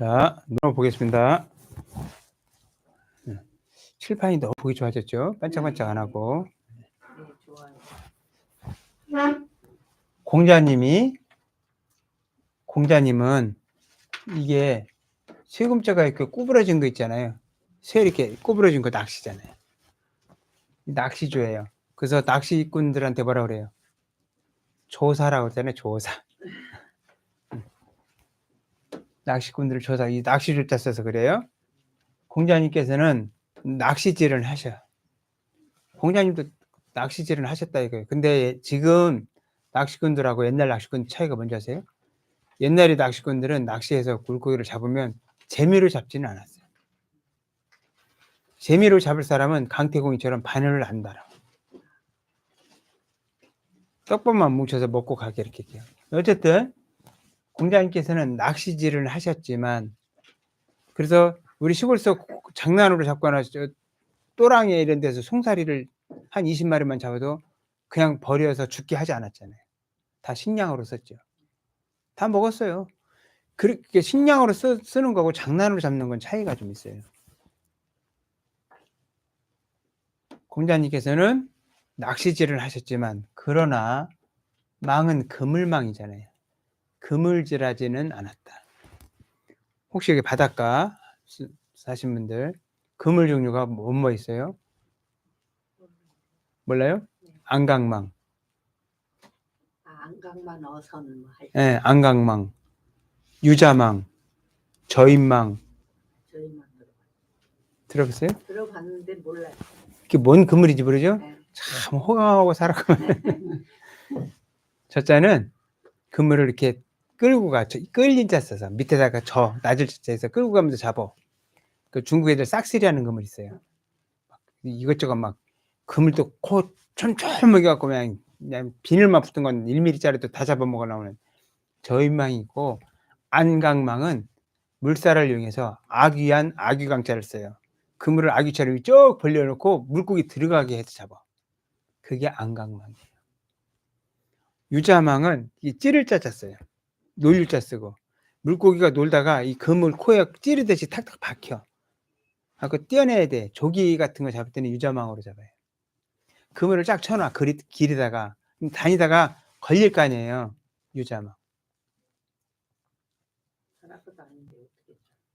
자, 눌러보겠습니다. 칠판이 너무 보기 좋아졌죠? 반짝반짝 안 하고. 공자님이, 공자님은 이게 세금자가 이렇게 구부러진 거 있잖아요. 새 이렇게 구부러진 거 낚시잖아요. 낚시조예요. 그래서 낚시꾼들한테 뭐라 그래요? 조사라고 했잖아요. 조사. 낚시꾼들을 조사. 이 낚시조자 써서 그래요. 공자님께서는 낚시질을 하셔. 공자님도 낚시질을 하셨다 이거예요. 근데 지금 낚시꾼들하고 옛날 낚시꾼 차이가 뭔지 아세요? 옛날에 낚시꾼들은 낚시해서 물고기를 잡으면 재미로 잡지는 않았어요. 재미로 잡을 사람은 강태공이처럼 바늘을 안 달아. 떡밥만 뭉쳐서 먹고 가게 이렇게 해요. 어쨌든 공자님께서는 낚시질을 하셨지만 그래서 우리 시골서 장난으로 잡거나 저 또랑에 이런 데서 송사리를 한 20마리만 잡아도 그냥 버려서 죽게 하지 않았잖아요. 다 식량으로 썼죠. 다 먹었어요. 그렇게 식량으로 쓰, 쓰는 거고 장난으로 잡는 건 차이가 좀 있어요. 공자님께서는 낚시질을 하셨지만 그러나 망은 그물망이잖아요. 그물질하지는 않았다. 혹시 여기 바닷가 스- 사신 분들 그물 종류가 뭐뭐 있어요? 몰라요? 안강망, 아, 안강만 어선 뭐 할. 예, 안강망, 유자망, 저인망 들어봤. 들어봤어요? 들어봤는데 몰라요. 그게 뭔 그물인지 모르죠? 네. 참 호강하고 살았구만. 저 자는 그물을 이렇게 끌고 가, 저 끌린 자 써서 밑에다가 저 낮을 자에서 끌고 가면서 잡어. 그 중국 애들 싹쓸이 하는 그물 있어요. 막 이것저것 막 그물 도 코 촘촘하게 갖고 그냥, 그냥 비늘만 붙은 건 1mm짜리도 다 잡아먹어 나오는 저인망이 있고 안강망은 물살을 이용해서 아귀한 아귀강자를 써요. 그물을 아귀처럼 쭉 벌려놓고 물고기 들어가게 해서 잡아. 그게 안강망이에요. 유자망은 이 찌를 자 짰어요. 놀유자 쓰고 물고기가 놀다가 이 그물 코에 찌르듯이 탁탁 박혀. 하고 떼어내야 돼. 조기 같은 거 잡을 때는 유자망으로 잡아요. 그물을 쫙 쳐놔. 그리, 길에다가 그럼 다니다가 걸릴 거 아니에요. 유자망.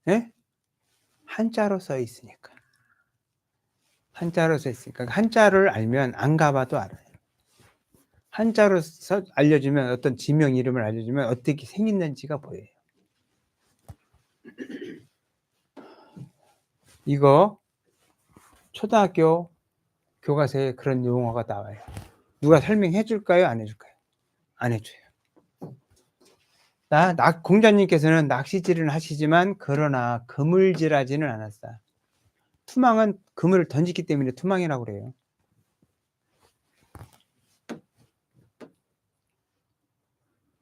예? 한자로 써 있으니까. 한자로 써 있으니까. 한자를 알면 안 가봐도 알아요. 한자로 써 알려주면 어떤 지명 이름을 알려주면 어떻게 생겼는지가 보여요. 이거 초등학교 교과서에 그런 용어가 나와요. 누가 설명해 줄까요? 안 해줄까요? 안 해줘요. 나, 낙, 공자님께서는 낚시질을 하시지만 그러나 그물질하지는 않았다. 투망은 그물을 던지기 때문에 투망이라고 그래요.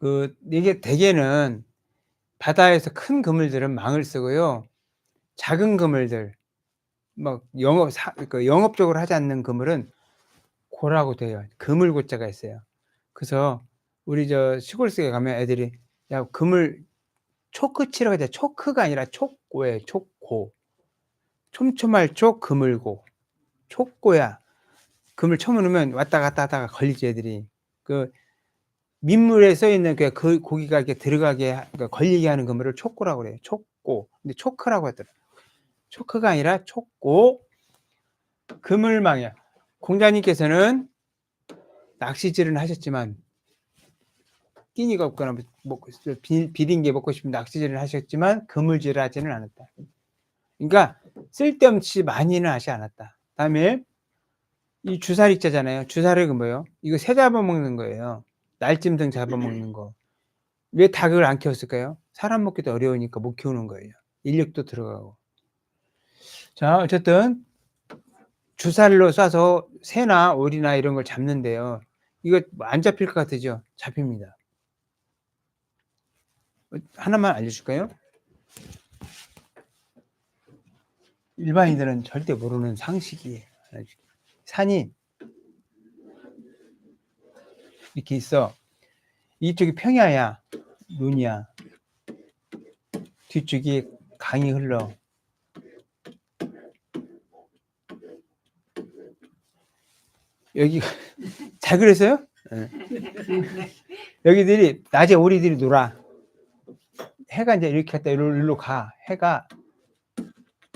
그 이게 대개는 바다에서 큰 그물들은 망을 쓰고요. 작은 그물들 막 영업 사, 그 영업적으로 하지 않는 그물은 고라고 돼요. 그물고자가 있어요. 그래서 우리 저 시골 속에 가면 애들이 야 그물 초크 치라고 하자 초크가 아니라 촉고에 촉고 촘촘할 촉 그물고 촉고야 그물 쳐놓으면 왔다 갔다 하다가 걸리지 애들이 그 민물에 써 있는 그, 그 고기가 이렇게 들어가게 하- 그러니까 걸리게 하는 그물을 촉고라고 그래요 촉고 근데 초크라고 하더라 초크가 아니라 촉고 그물망이야 공자님께서는 낚시질은 하셨지만 끼니가 없거나 먹고 비, 비린 게 먹고 싶으면 낚시질을 하셨지만 그물질을 하지는 않았다. 그러니까 쓸데없이 많이는 하지 않았다. 다음에 이 주사리자잖아요. 주사리가 뭐예요? 이거 새 잡아먹는 거예요. 날짐 등 잡아먹는 거. 왜 닭을 안 키웠을까요? 사람 먹기도 어려우니까 못 키우는 거예요. 인력도 들어가고. 자, 어쨌든 주사리로 쏴서 새나 오리나 이런 걸 잡는데요. 이거 안 잡힐 것 같으죠? 잡힙니다. 어, 하나만 알려줄까요? 일반인들은 절대 모르는 상식이에요. 산이 이렇게 있어. 이쪽이 평야야, 눈이야. 뒤쪽이 강이 흘러. 여기 잘 그랬어요? 예. 여기들이 낮에 오리들이 놀아. 해가 이제 이렇게 갔다 일로, 일로 가. 해가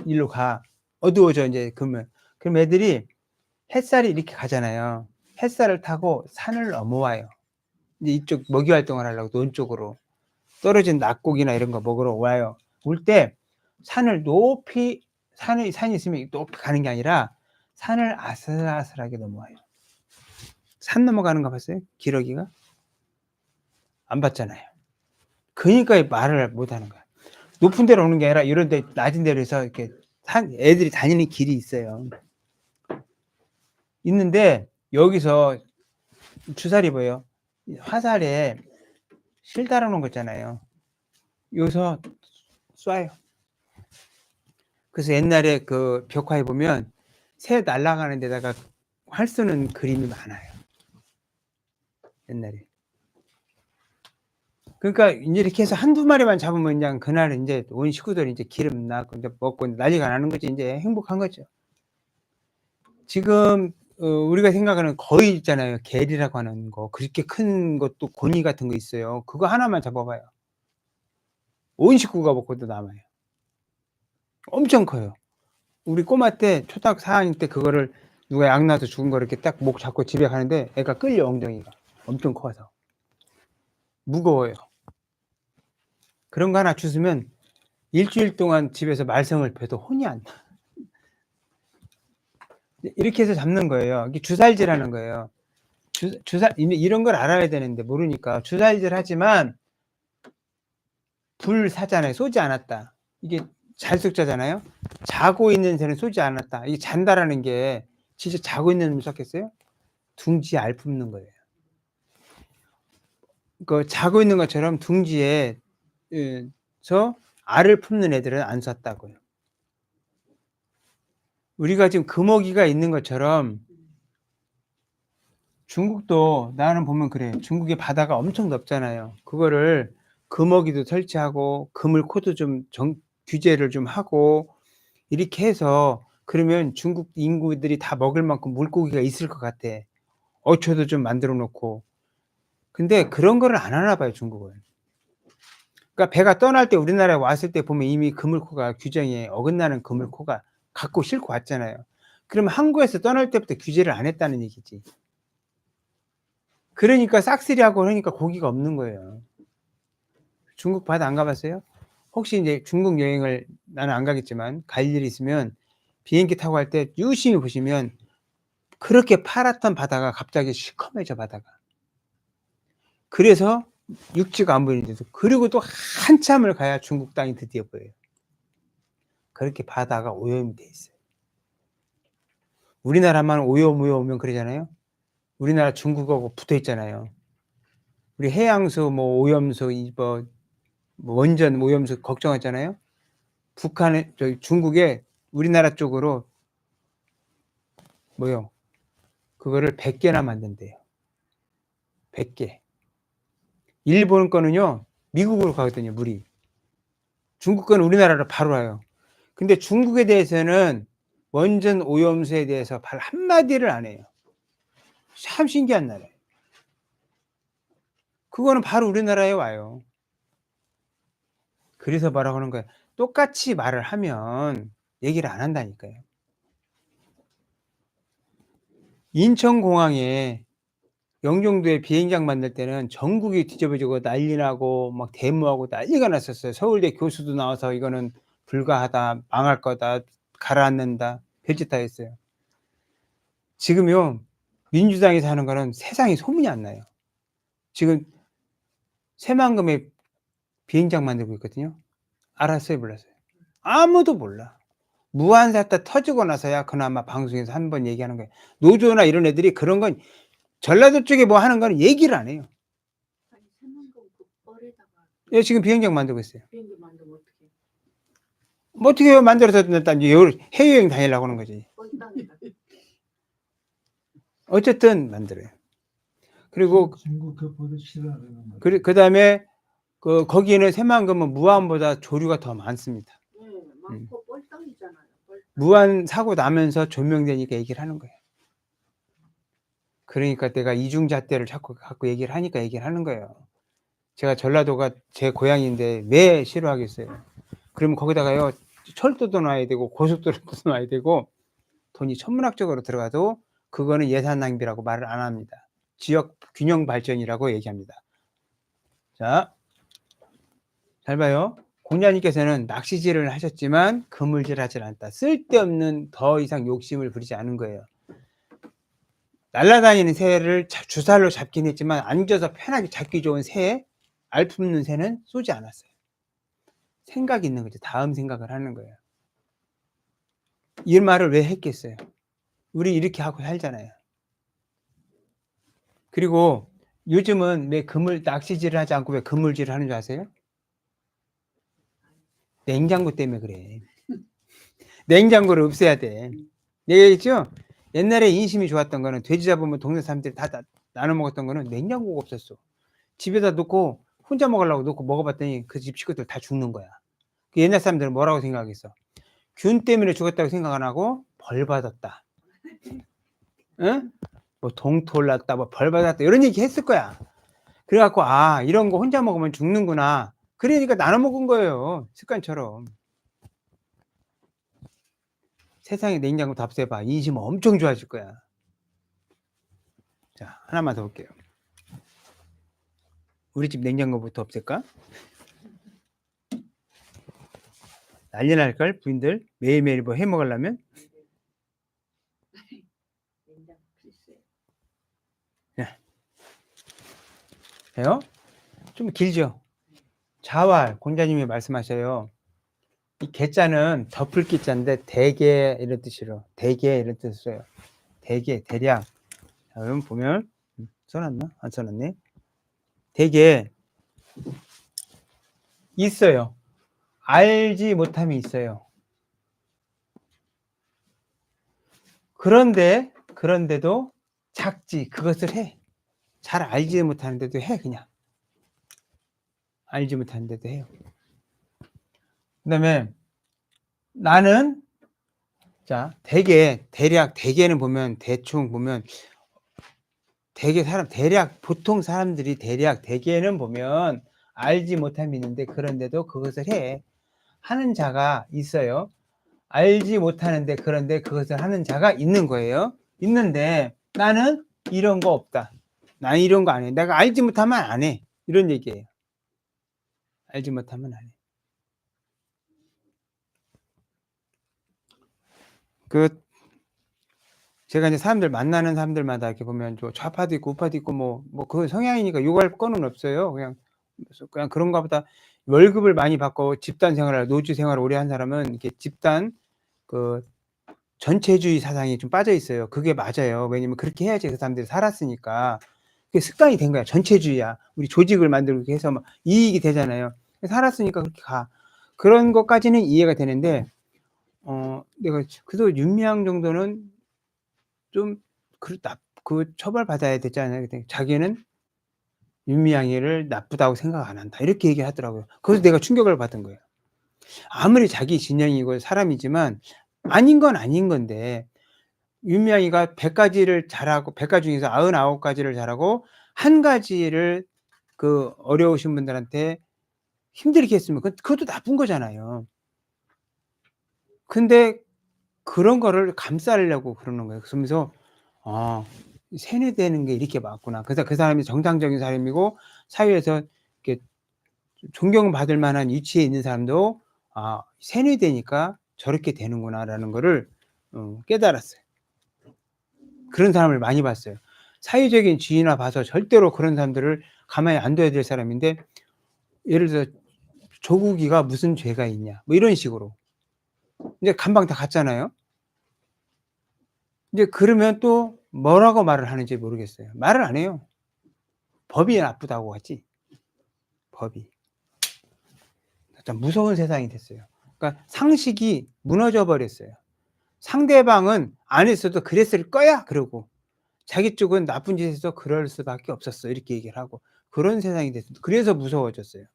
일로 가. 어두워져 이제 그러면 그럼 애들이 햇살이 이렇게 가잖아요. 햇살을 타고 산을 넘어와요. 이제 이쪽 먹이 활동을 하려고 논 쪽으로 떨어진 낙곡이나 이런 거 먹으러 와요. 올 때 산을 높이 산이 산이 있으면 높이 가는 게 아니라 산을 아슬아슬하게 넘어와요. 산 넘어가는 거 봤어요? 기러기가 안 봤잖아요. 그러니까 말을 못 하는 거야. 높은 데로 오는 게 아니라 이런 데 낮은 데로서 이렇게 산 애들이 다니는 길이 있어요. 있는데 여기서 주사리 보여. 화살에 실 달아놓은 거 있잖아요. 여기서 쏴요. 그래서 옛날에 그 벽화에 보면 새 날아가는 데다가 활 쏘는 그림이 많아요. 옛날에. 그러니까 이제 이렇게 해서 한두 마리만 잡으면 그냥 그날은 이제 온 식구들이 이제 기름 나고 이제 먹고 난리가 나는 거지. 이제 행복한 거죠. 지금 어, 우리가 생각하는 거위 있잖아요. 겔이라고 하는 거. 그렇게 큰 것도 고니 같은 거 있어요. 그거 하나만 잡아봐요. 온 식구가 먹고도 남아요. 엄청 커요. 우리 꼬마 때 초등학교 4학년 때 그거를 누가 약 나서 죽은 거 이렇게 딱 목 잡고 집에 가는데 애가 끌려 엉덩이가 엄청 커서 무거워요. 그런 거 하나 주스면 일주일 동안 집에서 말썽을 펴도 혼이 안 나. 이렇게 해서 잡는 거예요. 이게 주살질하는 거예요. 주, 주살 이- 이런 걸 알아야 되는데 모르니까 주살질 하지만 불 사잖아요. 쏘지 않았다. 이게 잘속자잖아요. 자고 있는 새는 쏘지 않았다. 이게 잔다라는 게 진짜 자고 있는 놈이 쐈겠어요? 둥지에 알 품는 거예요. 그 자고 있는 것처럼 둥지에 예, 서 알을 품는 애들은 안 쐈다고요. 우리가 지금 금어기가 있는 것처럼 중국도 나는 보면 그래. 중국의 바다가 엄청 넓잖아요. 그거를 금어기도 설치하고 그물 코도 좀 정- 규제를 좀 하고 이렇게 해서 그러면 중국 인구들이 다 먹을 만큼 물고기가 있을 것 같아. 어초도 좀 만들어 놓고. 근데 그런 거를 안 하나 봐요, 중국은. 그러니까 배가 떠날 때 우리나라에 왔을 때 보면 이미 그물코가 규정에 어긋나는 그물코가 갖고 싣고 왔잖아요. 그러면 한국에서 떠날 때부터 규제를 안 했다는 얘기지. 그러니까 싹쓸이하고 그러니까 고기가 없는 거예요. 중국 바다 안 가봤어요? 혹시 이제 중국 여행을 나는 안 가겠지만 갈 일이 있으면 비행기 타고 갈 때 유심히 보시면 그렇게 파랗던 바다가 갑자기 시커매져 바다가. 그래서 육지가 안 보이는데도 그리고 또 한참을 가야 중국 땅이 드디어 보여요. 그렇게 바다가 오염이 돼 있어요. 우리나라만 오염 오염 오면 그러잖아요. 우리나라 중국하고 붙어 있잖아요. 우리 해양수 뭐 오염수 이뭐 원전 오염수 걱정하잖아요. 북한에 저기 중국에 우리나라 쪽으로 뭐요? 그거를 100개나 만든대요. 100개. 일본 거는요. 미국으로 가거든요, 물이. 중국 거는 우리나라로 바로 와요. 근데 중국에 대해서는 원전 오염수에 대해서 발 한마디를 안 해요. 참 신기한 나라예요. 그거는 바로 우리나라에 와요. 그래서 뭐라고 하는 거예요. 똑같이 말을 하면 얘기를 안 한다니까요. 인천공항에 영종도에 비행장 만들 때는 전국이 뒤집어지고 난리 나고 막 데모하고 난리가 났었어요. 서울대 교수도 나와서 이거는 불가하다, 망할 거다, 가라앉는다, 별짓 다 했어요. 지금요, 민주당에서 하는 거는 세상에 소문이 안 나요. 지금 새만금에 비행장 만들고 있거든요. 알았어요, 몰랐어요? 아무도 몰라. 무한사태 터지고 나서야 그나마 방송에서 한 번 얘기하는 거예요. 노조나 이런 애들이 그런 건 전라도 쪽에 뭐 하는 거는 얘기를 안 해요. 아니 그 예, 지금 비행장 만들고 있어요. 비행기 어떻게? 뭐 어떻게 해요? 만들어서 일단 해외여행 다니려고 하는 거지. 어쨌든 만들어요. 그리고. 그, 그 다음에, 그 거기에는 새만금은 무한보다 조류가 더 많습니다. 네, 음. 많고 뻘땅이잖아요. 뻘땅. 무한 사고 나면서 조명되니까 얘기를 하는 거예요. 그러니까 내가 이중잣대를 자꾸 갖고 얘기를 하니까 얘기를 하는 거예요. 제가 전라도가 제 고향인데 왜 싫어하겠어요? 그러면 거기다가요 철도도 놔야 되고 고속도로도 놔야 되고 돈이 천문학적으로 들어가도 그거는 예산 낭비라고 말을 안 합니다. 지역 균형 발전이라고 얘기합니다. 자, 잘 봐요. 공자님께서는 낚시질을 하셨지만 그물질 하질 않다. 쓸데없는 더 이상 욕심을 부리지 않은 거예요. 날아다니는 새를 자- 주살로 잡긴 했지만 앉아서 편하게 잡기 좋은 새, 알 품는 새는 쏘지 않았어요. 생각이 있는 거죠. 다음 생각을 하는 거예요. 이 말을 왜 했겠어요? 우리 이렇게 하고 살잖아요. 그리고 요즘은 왜 그물 낚시질을 하지 않고 왜 그물질을 하는 줄 아세요? 냉장고 때문에 그래. 냉장고를 없애야 돼. 얘기했죠? 옛날에 인심이 좋았던 거는 돼지 잡으면 동네 사람들이 다, 나- 나눠 먹었던 거는 냉장고가 없었어. 집에다 놓고 혼자 먹으려고 놓고 먹어봤더니 그 집 식구들 다 죽는 거야. 그 옛날 사람들은 뭐라고 생각했어? 균 때문에 죽었다고 생각 안 하고 벌 받았다. 응? 뭐 동토 났다, 뭐 벌 받았다 이런 얘기 했을 거야. 그래갖고 아 이런 거 혼자 먹으면 죽는구나. 그러니까 나눠 먹은 거예요. 습관처럼. 세상에 냉장고 다 없애봐. 인심 엄청 좋아질 거야. 자, 하나만 더 볼게요. 우리 집 냉장고부터 없앨까? 난리 날 걸, 부인들. 매일매일 뭐 해 먹으려면? 냉장 필수예요. 해요? 좀 길죠? 자활, 공자님이 말씀하셔요. 이 개자는 덮을 기자인데 대개 이런 뜻이로 대개 이런 써요. 대개, 대략. 자, 그럼 보면 음, 써놨나? 안 써놨네. 대개 있어요. 알지 못함이 있어요. 그런데 그런데도 작지 그것을 해. 잘 알지 못하는데도 해 그냥. 알지 못하는데도 해요. 그다음에 나는 자 대개 대략 대개는 보면 대충 보면 대개 사람 대략 보통 사람들이 대략 대개는 보면 알지 못함이 있는데 그런데도 그것을 해 하는 자가 있어요. 알지 못하는데 그런데 그것을 하는 자가 있는 거예요. 있는데 나는 이런 거 없다. 난 이런 거 안 해. 내가 알지 못하면 안 해. 이런 얘기예요. 알지 못하면 안 해. 그 제가 이제 사람들 만나는 사람들마다 이렇게 보면 저 좌파도 있고 우파도 있고 뭐뭐 그 성향이니까 욕할 거는 없어요. 그냥 그냥 그런가 보다 월급을 많이 받고 집단 생활을 노주 생활을 오래 한 사람은 이렇게 집단 그 전체주의 사상이 좀 빠져 있어요. 그게 맞아요. 왜냐면 그렇게 해야지 그 사람들이 살았으니까. 그게 습관이 된 거야. 전체주의야. 우리 조직을 만들고 해서 막 이익이 되잖아요. 살았으니까 그렇게 가. 그런 것까지는 이해가 되는데, 어, 내가 그래도 윤미향 정도는 좀, 그, 나, 그 처벌 받아야 되지 않아요? 자기는 윤미향이를 나쁘다고 생각 안 한다. 이렇게 얘기하더라고요. 그래서 내가 충격을 받은 거예요. 아무리 자기 진영이고 사람이지만 아닌 건 아닌 건데 윤미향이가 100가지를 잘하고 100가지 중에서 99가지를 잘하고 한 가지를 그 어려우신 분들한테 힘들게 했으면 그 그것도 나쁜 거잖아요. 근데 그런 거를 감싸려고 그러는 거예요. 그러면서 아 세뇌되는 게 이렇게 맞구나. 그래서 그 사람이 정상적인 사람이고 사회에서 이렇게 존경받을 만한 위치에 있는 사람도 아 세뇌되니까 저렇게 되는구나라는 거를 어, 깨달았어요. 그런 사람을 많이 봤어요. 사회적인 지위나 봐서 절대로 그런 사람들을 가만히 안 둬야 될 사람인데 예를 들어 조국이가 무슨 죄가 있냐 뭐 이런 식으로 이제 감방 다 갔잖아요. 이제 그러면 또 뭐라고 말을 하는지 모르겠어요. 말을 안 해요. 법이 나쁘다고 하지. 법이. 참 무서운 세상이 됐어요. 그러니까 상식이 무너져 버렸어요. 상대방은 안 했어도 그랬을 거야 그러고 자기 쪽은 나쁜 짓 해서 그럴 수밖에 없었어 이렇게 얘기를 하고 그런 세상이 됐어요. 그래서 무서워졌어요.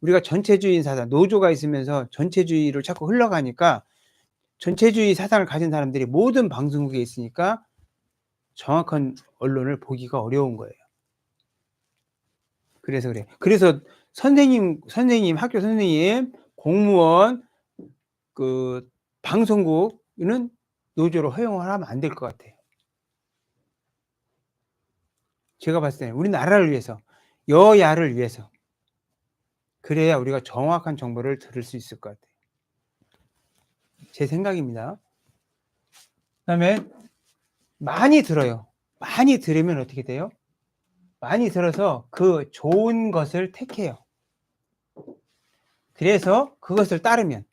우리가 전체주의인 사상, 노조가 있으면서 전체주의로 자꾸 흘러가니까 전체주의 사상을 가진 사람들이 모든 방송국에 있으니까 정확한 언론을 보기가 어려운 거예요. 그래서 그래. 그래서 선생님, 선생님, 학교 선생님, 공무원, 그 방송국은 노조로 허용을 하면 안 될 것 같아요. 제가 봤을 때는 우리나라를 위해서, 여야를 위해서. 그래야 우리가 정확한 정보를 들을 수 있을 것 같아요. 제 생각입니다. 그 다음에 많이 들어요. 많이 들으면 어떻게 돼요? 많이 들어서 그 좋은 것을 택해요. 그래서 그것을 따르면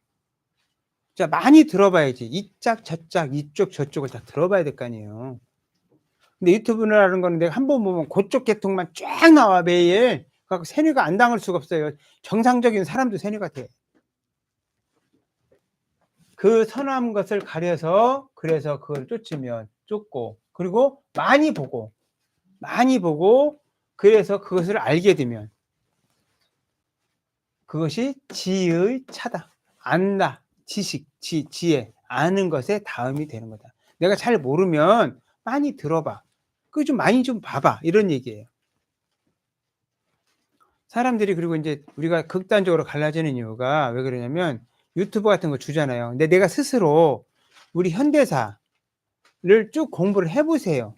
자 많이 들어봐야지 이 짝 저짝 이쪽 저쪽을 다 들어봐야 될 거 아니에요. 근데 유튜브라는 거는 내가 한 번 보면 그쪽 계통만 쫙 나와 매일 그래서 세뇌가 안 당할 수가 없어요. 정상적인 사람도 세뇌가 돼. 그 선한 것을 가려서 그래서 그걸 쫓으면 쫓고 그리고 많이 보고 많이 보고 그래서 그것을 알게 되면 그것이 지의 차다. 안다. 지식, 지, 지혜, 아는 것의 다음이 되는 거다. 내가 잘 모르면 많이 들어봐. 그 좀 많이 좀 봐봐. 이런 얘기예요. 사람들이 그리고 이제 우리가 극단적으로 갈라지는 이유가 왜 그러냐면 유튜브 같은 거 주잖아요. 근데 내가 스스로 우리 현대사를 쭉 공부를 해보세요.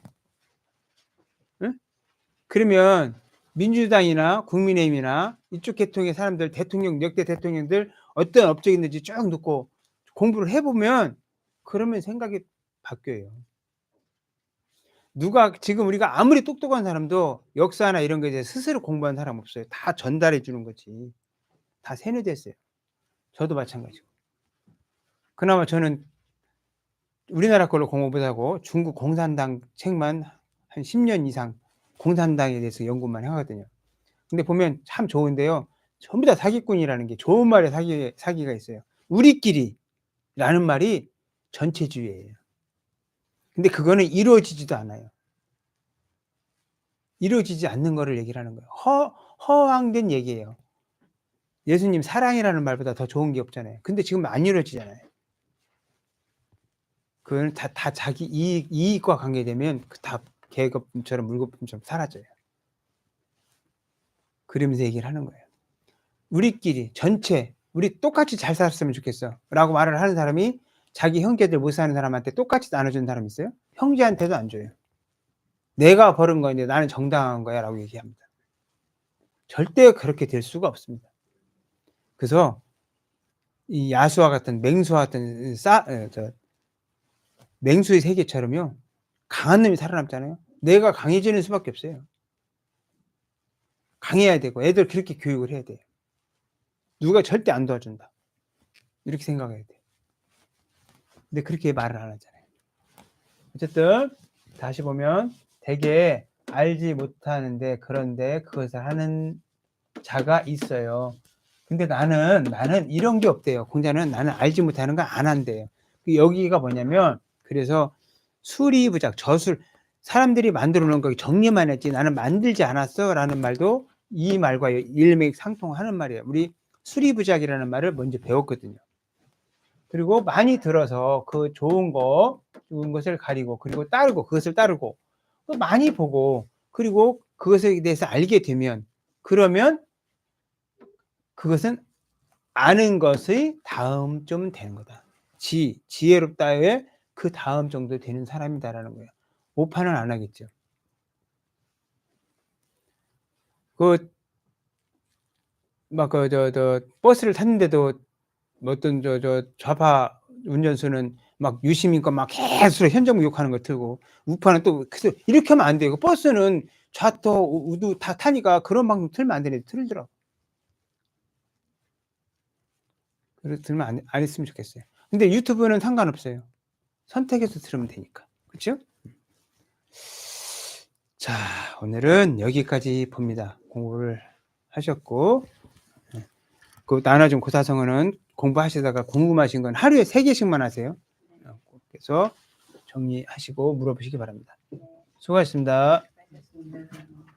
응? 그러면 민주당이나 국민의힘이나 이쪽 계통의 사람들, 대통령, 역대 대통령들 어떤 업적이 있는지 쭉 듣고 공부를 해보면 그러면 생각이 바뀌어요. 누가 지금 우리가 아무리 똑똑한 사람도 역사나 이런 거에 대해 스스로 공부한 사람 없어요. 다 전달해 주는 거지. 다 세뇌됐어요. 저도 마찬가지고. 그나마 저는 우리나라 걸로 공부 못하고 중국 공산당 책만 한 10년 이상 공산당에 대해서 연구만 하거든요. 근데 보면 참 좋은데요. 전부 다 사기꾼이라는 게 좋은 말에 사기, 사기가 있어요. 우리끼리 라는 말이 전체주의예요. 근데 그거는 이루어지지도 않아요. 이루어지지 않는 거를 얘기를 하는 거예요. 허, 허황된 얘기예요. 예수님 사랑이라는 말보다 더 좋은 게 없잖아요. 근데 지금 안 이루어지잖아요. 그건 다, 다 자기 이익, 이익과 관계되면 그다 계급처럼 물거품처럼 사라져요. 그러면서 얘기를 하는 거예요. 우리끼리 전체 우리 똑같이 잘 살았으면 좋겠어 라고 말을 하는 사람이 자기 형제들 못 사는 사람한테 똑같이 나눠주는 사람 있어요? 형제한테도 안 줘요. 내가 벌은 거인데 나는 정당한 거야 라고 얘기합니다. 절대 그렇게 될 수가 없습니다. 그래서 이 야수와 같은 맹수와 같은 싸, 에, 저, 맹수의 세계처럼요. 강한 놈이 살아남잖아요. 내가 강해지는 수밖에 없어요. 강해야 되고 애들 그렇게 교육을 해야 돼요. 누가 절대 안 도와준다. 이렇게 생각해야 돼. 근데 그렇게 말을 안 하잖아요. 어쨌든 다시 보면 되게 알지 못하는데 그런데 그것을 하는 자가 있어요. 근데 나는 나는 이런 게 없대요. 공자는 나는 알지 못하는 거 안 한대요. 그 여기가 뭐냐면 그래서 수리부작 저술 사람들이 만들어 놓은 거 정리만 했지 나는 만들지 않았어 라는 말도 이 말과 일맥상통하는 말이에요. 우리 수리부작이라는 말을 먼저 배웠거든요. 그리고 많이 들어서 그 좋은 거, 좋은 것을 가리고, 그리고 따르고, 그것을 따르고, 또 많이 보고, 그리고 그것에 대해서 알게 되면, 그러면 그것은 아는 것의 다음 좀 되는 거다. 지, 지혜롭다의 그 다음 정도 되는 사람이다라는 거예요. 오판은 안 하겠죠. 그, 막, 그, 저, 저, 버스를 탔는데도 뭐 어떤 저, 저 좌파 운전수는 막 유시민과 막 계속 현정무 욕하는 거 틀고 우파는 또 이렇게 하면 안 돼요. 그 버스는 좌토 우두 다 타니까 그런 방송 틀면 안 되는데 틀더라고. 그래서 들면 안, 안 했으면 좋겠어요. 근데 유튜브는 상관없어요. 선택해서 들으면 되니까. 그렇죠? 자, 오늘은 여기까지 봅니다. 공부를 하셨고 그 나눠준 고사성어는 공부하시다가 궁금하신 건 하루에 세 개씩만 하세요. 그래서 정리하시고 물어보시기 바랍니다. 수고하셨습니다. 알겠습니다.